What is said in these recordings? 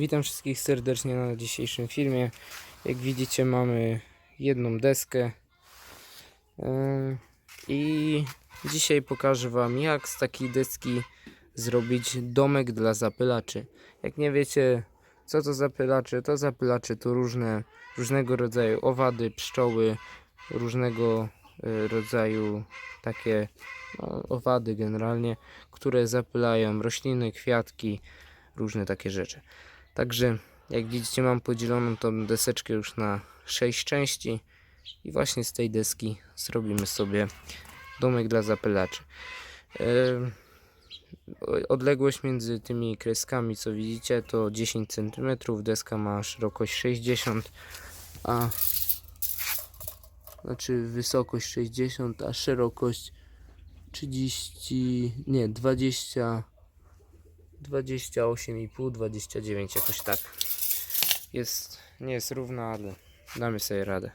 Witam wszystkich serdecznie na dzisiejszym filmie. Jak widzicie mamy jedną deskę Yy, i dzisiaj pokażę Wam jak z takiej deski zrobić domek dla zapylaczy. Jak nie wiecie co to zapylacze, to zapylacze to różne, różnego rodzaju owady, pszczoły, różnego y, rodzaju takie no, owady generalnie, które zapylają rośliny, kwiatki, różne takie rzeczy. Także jak widzicie mam podzieloną tą deseczkę już na 6 części i właśnie z tej deski zrobimy sobie domek dla zapylaczy. O- Odległość między tymi kreskami co widzicie to 10 cm, deska ma szerokość 60 a znaczy wysokość 60, a szerokość 30, nie 20 28,5, 29 jakoś tak. Jest, nie jest równa, ale damy sobie radę.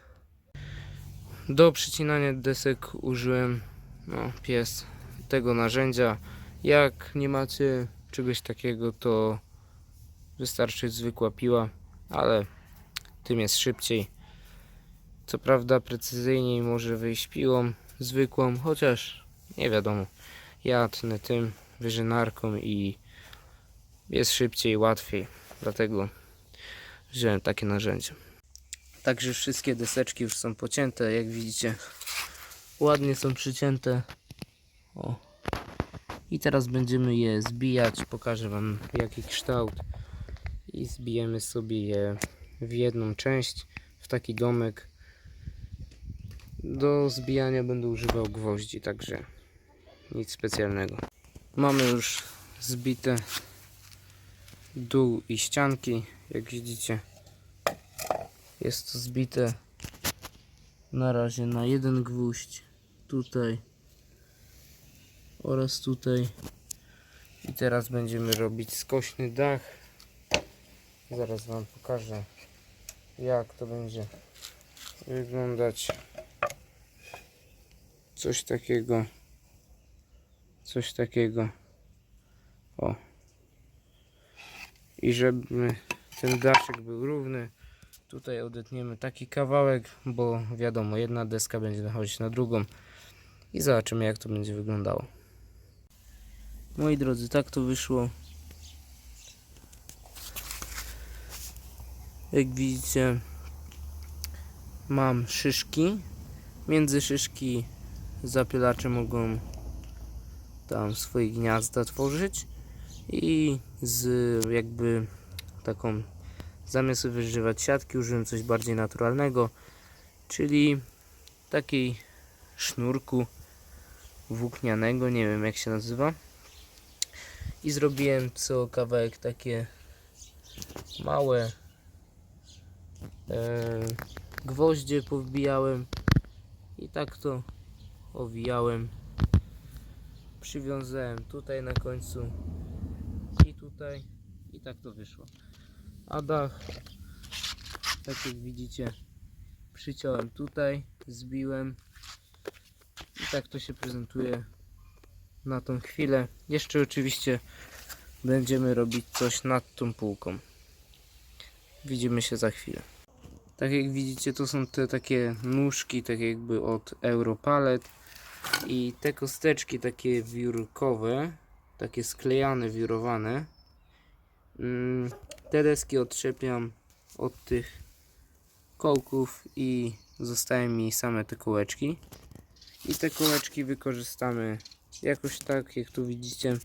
Do przycinania desek użyłem no, pies tego narzędzia. Jak nie macie czegoś takiego, to wystarczy zwykła piła, ale tym jest szybciej. Co prawda precyzyjniej może wyjść piłą zwykłą, chociaż nie wiadomo. Ja tnę tym wyżynarką i jest szybciej, łatwiej. Dlatego wziąłem takie narzędzie. Także wszystkie deseczki już są pocięte, jak widzicie. Ładnie są przycięte. O. I teraz będziemy je zbijać. Pokażę Wam jaki kształt. I zbijemy sobie je w jedną część, w taki domek. Do zbijania będę używał gwoździ, także nic specjalnego. Mamy już zbite dół i ścianki, jak widzicie. Jest to zbite na razie na jeden gwóźdź tutaj oraz tutaj. I teraz będziemy robić skośny dach. Zaraz Wam pokażę jak to będzie wyglądać. Coś takiego. Coś takiego. O. I żeby ten daszek był równy, tutaj odetniemy taki kawałek, bo wiadomo, jedna deska będzie nachodzić na drugą i zobaczymy jak to będzie wyglądało. Moi drodzy, tak to wyszło. Jak widzicie, mam szyszki. Między szyszki zapylacze mogą tam swoje gniazda tworzyć i z jakby taką zamiast wyżywać siatki użyłem coś bardziej naturalnego czyli takiej sznurku włóknianego, nie wiem jak się nazywa. I zrobiłem co kawałek takie małe e, gwoździe powbijałem i tak to owijałem. Przywiązałem tutaj na końcu tutaj. I tak to wyszło. A dach tak jak widzicie przyciąłem tutaj zbiłem. I tak to się prezentuje na tą chwilę. Jeszcze oczywiście będziemy robić coś nad tą półką. Widzimy się za chwilę. Tak jak widzicie to są te takie nóżki tak jakby od Europalet. I te kosteczki takie wiórkowe, takie sklejane, wiórowane. Mm, Te deski odczepiam od tych kołków i zostają mi same te kołeczki. I te kołeczki wykorzystamy jakoś tak, jak tu widzicie.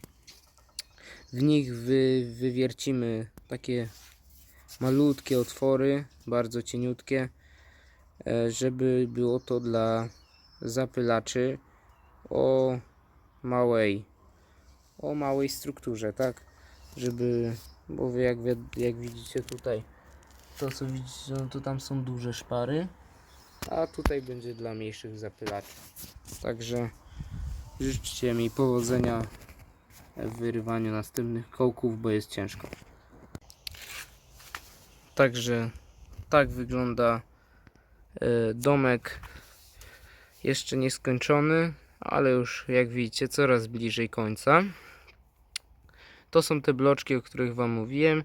W nich wy, wywiercimy takie malutkie otwory, bardzo cieniutkie, e, żeby było to dla zapylaczy o małej o małej strukturze, tak? Żeby, bo jak, jak widzicie tutaj to co widzicie, no to tam są duże szpary, a tutaj będzie dla mniejszych zapylaczy. Także życzcie mi powodzenia w wyrywaniu następnych kołków, bo jest ciężko. Także tak wygląda e, domek jeszcze nieskończony, ale już jak widzicie coraz bliżej końca. To są te bloczki, o których Wam mówiłem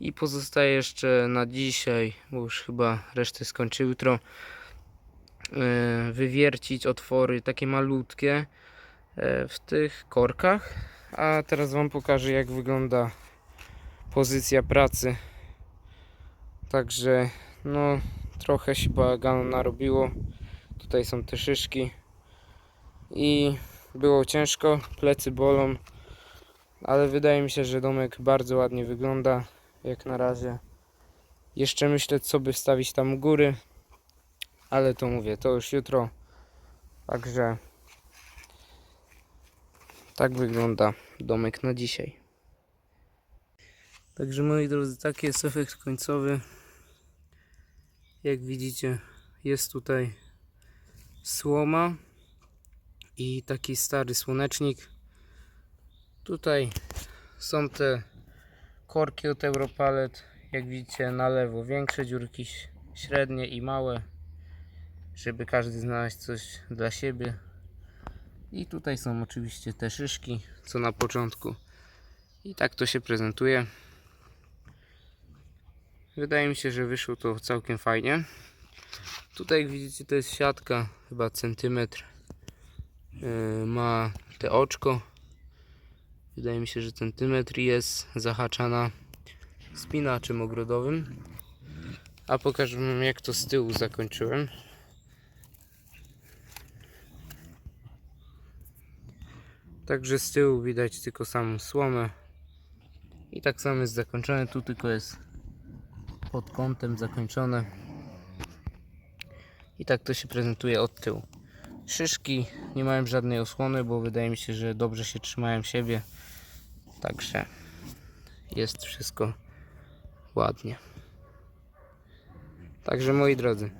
I pozostaje jeszcze na dzisiaj, bo już chyba resztę skończę jutro, e, wywiercić otwory takie malutkie e, w tych korkach. A teraz Wam pokażę jak wygląda pozycja pracy. Także no trochę się bałaganu narobiło. Tutaj są te szyszki i było ciężko, plecy bolą, ale wydaje mi się, że domek bardzo ładnie wygląda jak na razie. Jeszcze myślę co by wstawić tam u góry, ale to mówię, to już jutro. Także tak wygląda domek na dzisiaj. Także moi drodzy, taki jest efekt końcowy. Jak widzicie, jest tutaj słoma i taki stary słonecznik. Tutaj są te korki od Europalet. Jak widzicie na lewo większe dziurki, średnie i małe, żeby każdy znaleźć coś dla siebie. I tutaj są oczywiście te szyszki, co na początku. I tak to się prezentuje. Wydaje mi się, że wyszło to całkiem fajnie. Tutaj jak widzicie to jest siatka, chyba centymetr. Yy, ma te oczko. Wydaje mi się, że centymetr jest zahaczana spinaczem ogrodowym. A pokażę wam jak to z tyłu zakończyłem. Także z tyłu widać tylko samą słomę. I tak samo jest zakończone. Tu tylko jest pod kątem zakończone. I tak to się prezentuje od tyłu. Szyszki nie mają żadnej osłony, bo wydaje mi się, że dobrze się trzymają siebie. Także jest wszystko ładnie. Także moi drodzy,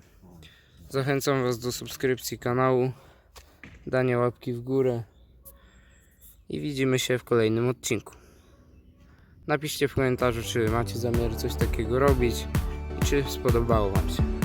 zachęcam Was do subskrypcji kanału, dania łapki w górę i widzimy się w kolejnym odcinku. Napiszcie w komentarzu, czy macie zamiar coś takiego robić i czy spodobało Wam się.